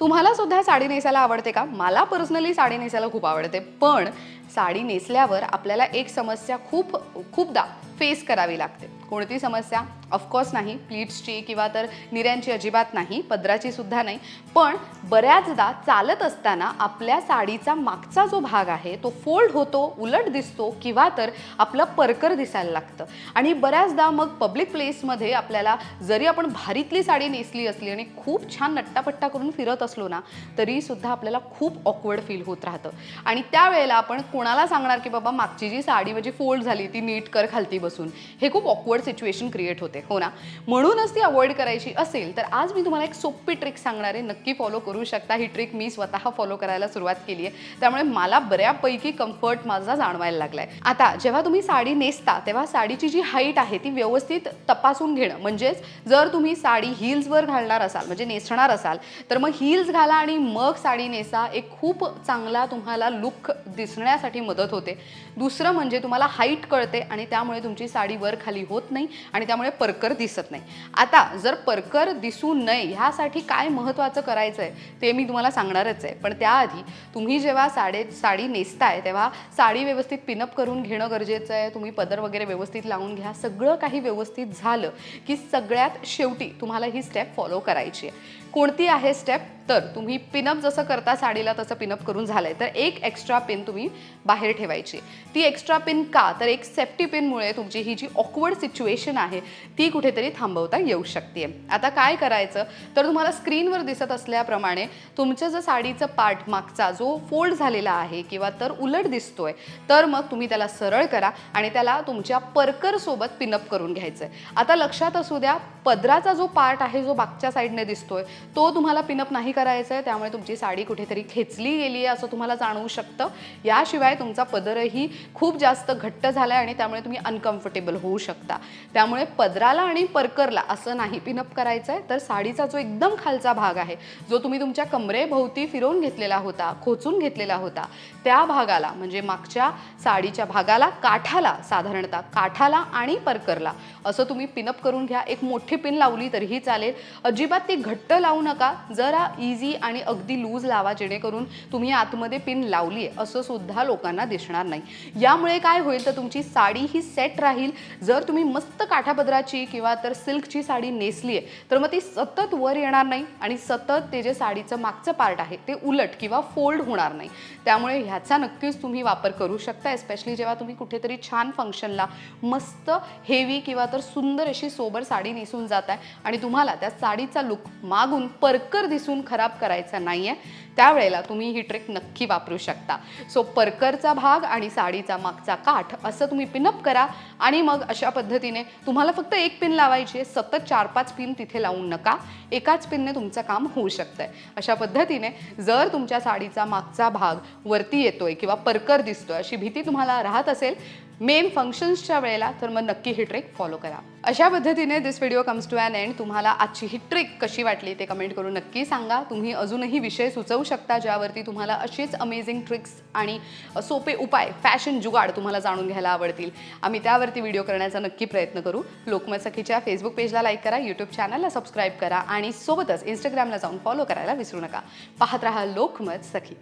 तुम्हाला सुद्धा साडी नेसायला आवडते का? मला पर्सनली साडी नेसायला खूप आवडते. पण साडी नेसल्यावर आपल्याला एक समस्या खूप खूपदा फेस करावी लागते. कोणती समस्या? ऑफकोर्स नाही. प्लीट्सची किंवा तर निऱ्यांची अजिबात नाही. पदराची सुद्धा नाही. पण बऱ्याचदा चालत असताना आपल्या साडीचा मागचा जो भाग आहे तो फोल्ड होतो उलट दिसतो किंवा तर आपलं परकर दिसायला लागतं. आणि बऱ्याचदा मग पब्लिक प्लेसमध्ये आपल्याला जरी आपण भारीतली साडी नेसली असली आणि खूप छान नट्टापट्टा करून फिरत असलो ना तरीसुद्धा आपल्याला खूप ऑकवर्ड फील होत राहतं. आणि त्यावेळेला आपण कोणाला सांगणार की बाबा मागची जी साडी माझी फोल्ड झाली ती नीट कर खालती बसून. हे खूप ऑकवर्ड सिच्युएशन क्रिएट होते. हो ना? म्हणूनच ती अवॉइड करायची असेल तर आज मी तुम्हाला एक सोपी ट्रिक सांगणार आहे. नक्की फॉलो करू शकता. ही ट्रिक मी स्वतः फॉलो करायला सुरुवात केली आहे. त्यामुळे मला बऱ्यापैकी कम्फर्ट माझा जाणवायला लागलाय. आता जेव्हा तुम्ही साडी नेसता तेव्हा साडीची जी हाईट आहे ती व्यवस्थित तपासून घेणं. म्हणजेच जर तुम्ही साडी हिल्सवर घालणार असाल म्हणजे नेसणार असाल तर मग हिल्स घाला आणि मग साडी नेसा. एक खूप चांगला तुम्हाला लुक दिसण्यासाठी मदत होते. दुसरं म्हणजे तुम्हाला हाईट कळते आणि त्यामुळे तुमची साडी वर खाली होत नाही आणि त्यामुळे परकर दिसत नाही. आता जर परकर दिसू नये ह्यासाठी काय महत्त्वाचं करायचं आहे ते मी तुम्हाला सांगणारच आहे. पण त्याआधी तुम्ही जेव्हा साडे साडी नेसताय तेव्हा साडी व्यवस्थित पिनअप करून घेणं गरजेचं आहे. तुम्ही पदर वगैरे व्यवस्थित लावून घ्या. सगळं काही व्यवस्थित झालं की सगळ्यात शेवटी तुम्हाला ही स्टेप फॉलो करायची आहे. कोणती आहे स्टेप तर तुम्ही पिनअप जसं करता साडीला तसं पिनअप करून झालंय. तर एक एक्स्ट्रा पिन तुम्ही बाहेर ठेवायची ती एक्स्ट्रा पिन का? तर एक सेफ्टी पिनमुळे तुमची ही जी ऑकवर्ड सिच्युएशन सिच्युएशन आहे ती कुठेतरी थांबवता येऊ शकते. आता काय करायचं? तर तुम्हाला स्क्रीनवर दिसत असल्याप्रमाणे तुमचं जर साडीचं पार्ट मागचा जो फोल्ड झालेला आहे किंवा तर उलट दिसतोय तर मग तुम्ही त्याला सरळ करा आणि त्याला तुमच्या परकरसोबत पिनअप करून घ्यायचं आहे आता लक्षात असू द्या पदराचा जो पार्ट आहे जो मागच्या साईडने दिसतोय तो तुम्हाला पिनअप नाही करायचा आहे त्यामुळे तुमची साडी कुठेतरी खेचली गेली आहे असं तुम्हाला जाणवू शकतं. याशिवाय तुमचा पदरही खूप जास्त घट्ट झाला आहे आणि त्यामुळे तुम्ही अनकम्फर्टेबल होऊ शकता. त्यामुळे पदराला आणि परकरला असं नाही पिनअप करायचं आहे तर साडीचा जो एकदम खालचा भाग आहे जो तुम्ही तुमच्या कमरेभोवती फिरवून घेतलेला होता खोचून घेतलेला होता त्या भागाला म्हणजे मागच्या साडीच्या भागाला काठाला साधारणतः काठाला आणि परकरला असं तुम्ही पिनअप करून घ्या. एक मोठी पिन लावली तरीही चालेल. अजिबात ती घट्ट लावू नका. जरा इझी आणि अगदी लूज लावा जेणेकरून तुम्ही आतमध्ये पिन लावली आहे असं सुद्धा लोकांना दिसणार नाही. यामुळे काय होईल तर तुमची साडी ही सेट राहील. जर तुम्ही मस्त काठापदराची किंवा तर सिल्कची साडी नेसली आहे तर मग ती सतत वर येणार नाही आणि सतत ते जे साडीचं मागचं पार्ट आहे ते उलट किंवा फोल्ड होणार नाही. त्यामुळे ह्याचा नक्कीच तुम्ही वापर करू शकता एस्पेशली जेव्हा तुम्ही कुठेतरी छान फंक्शनला मस्त हेवी किंवा तर सुंदर अशी सोबर साडी नेसून जात आहे आणि तुम्हाला त्या साडीचा लुक मागून परकर दिसून खराब करायचा नाही आहे त्यावेळेला तुम्ही ही ट्रिक नक्की वापरू शकता. सो परकरचा भाग आणि साडीचा मागचा काठ असं तुम्ही पिनअप करा आणि मग अशा पद्धतीने पद्धतीने तुम्हाला फक्त एक पिन लावायची आहे. सतत चार पाच पिन तिथे लावून नका. एकाच पिनने तुमचं काम होऊ शकतंय. अशा पद्धतीने जर तुमच्या साडीचा मागचा भाग वरती येतोय किंवा परकर दिसतोय अशी भीती तुम्हाला राहत असेल मेन फंक्शन्सच्या वेळेला तर मग नक्की ही ट्रिक फॉलो करा. अशा पद्धतीने this video comes to an end तुम्हाला आजची ही ट्रिक कशी वाटली ते कमेंट करून नक्की सांगा. तुम्ही अजूनही विषय सुचवू शकता ज्यावरती तुम्हाला अशीच अमेझिंग ट्रिक्स आणि सोपे उपाय फॅशन जुगाड तुम्हाला जाणून घ्यायला आवडतील. आम्ही त्यावरती व्हिडिओ करण्याचा नक्की प्रयत्न करू. लोकमत सखीच्या फेसबुक पेजला लाईक करा यूट्यूब चॅनलला सबस्क्राईब करा आणि सोबतच इंस्टाग्रामला जाऊन फॉलो करायला विसरू नका. पाहत राहा लोकमत सखी